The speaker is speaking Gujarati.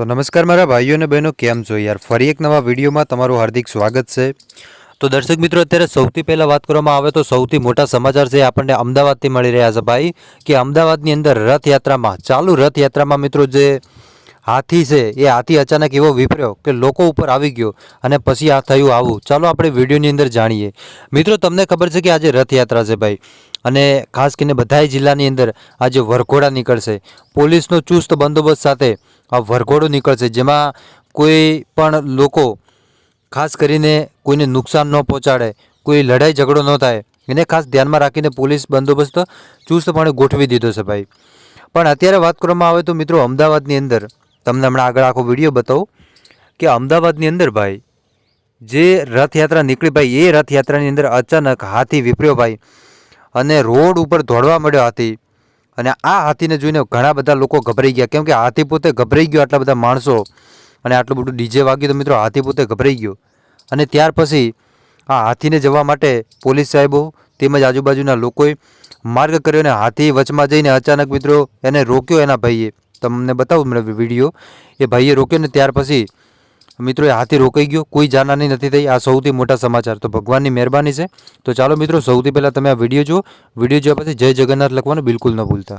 તો નમસ્કાર મારા ભાઈઓ અને બહેનો, કેમ છો યાર? ફરી એક નવા વિડીયોમાં તમારું હાર્દિક સ્વાગત છે. તો દર્શક મિત્રો, અત્યારે સૌથી પહેલાં વાત કરવામાં આવે તો સૌથી મોટા સમાચાર છે આપણને અમદાવાદથી મળી રહ્યા છે ભાઈ, કે અમદાવાદની અંદર રથયાત્રામાં, ચાલુ રથયાત્રામાં મિત્રો જે હાથી છે, એ હાથી અચાનક એવો વિપર્યો કે લોકો ઉપર આવી ગયો અને પછી આ થયું આવું. ચાલો આપણે વિડીયોની અંદર જાણીએ. મિત્રો, તમને ખબર છે કે આજે રથયાત્રા છે ભાઈ. અને ખાસ કરીને બધાય જિલ્લાની અંદર આજે વરઘોડા નીકળશે, પોલીસનો ચુસ્ત બંદોબસ્ત સાથે આ વરઘોડો નીકળશે, જેમાં કોઈ પણ લોકો ખાસ કરીને કોઈને નુકસાન ન પહોંચાડે, કોઈ લડાઈ ઝઘડો ન થાય, એને ખાસ ધ્યાનમાં રાખીને પોલીસ બંદોબસ્ત ચુસ્તપણે ગોઠવી દીધો છે ભાઈ. પણ અત્યારે વાત કરવામાં આવે તો મિત્રો અમદાવાદની અંદર, તમને હમણાં આગળ આખો વીડિયો બતાવું, કે અમદાવાદની અંદર ભાઈ, જે રથયાત્રા નીકળી, ભાઈ, એ રથયાત્રાની અંદર અચાનક હાથી વિપર્યો ભાઈ અને રોડ ઉપર દોડવા મળ્યો હાથી. અને આ હાથીને જોઈને ઘણા બધા લોકો ગભરાઈ ગયા, કેમ કે હાથી પોતે ગભરાઈ ગયો આટલા બધા માણસો. અને આટલું બધું ડીજે વાગ્યું તો મિત્રો હાથી પોતે ગભરાઈ ગયો. અને ત્યાર પછી આ હાથીને જવા માટે પોલીસ સાહેબો તેમજ આજુબાજુના લોકોએ માર્ગ કર્યો અને હાથી વચમાં જઈને અચાનક મિત્રો એને રોક્યો એના ભાઈએ. તમને બતાવું મને વીડિયો. એ ભાઈએ રોક્યો ને ત્યાર પછી મિત્રો એ હાથી રોકાઈ ગયો. કોઈ જાનહાની નથી થઈ. આ સૌથી મોટા સમાચાર. તો ભગવાનની મહેરબાની છે. તો ચાલો મિત્રો, સૌથી પહેલાં તમે આ વીડિયો જુઓ. વીડિયો જોયા પછી જય જગન્નાથ લખવાનું બિલકુલ ન ભૂલતા.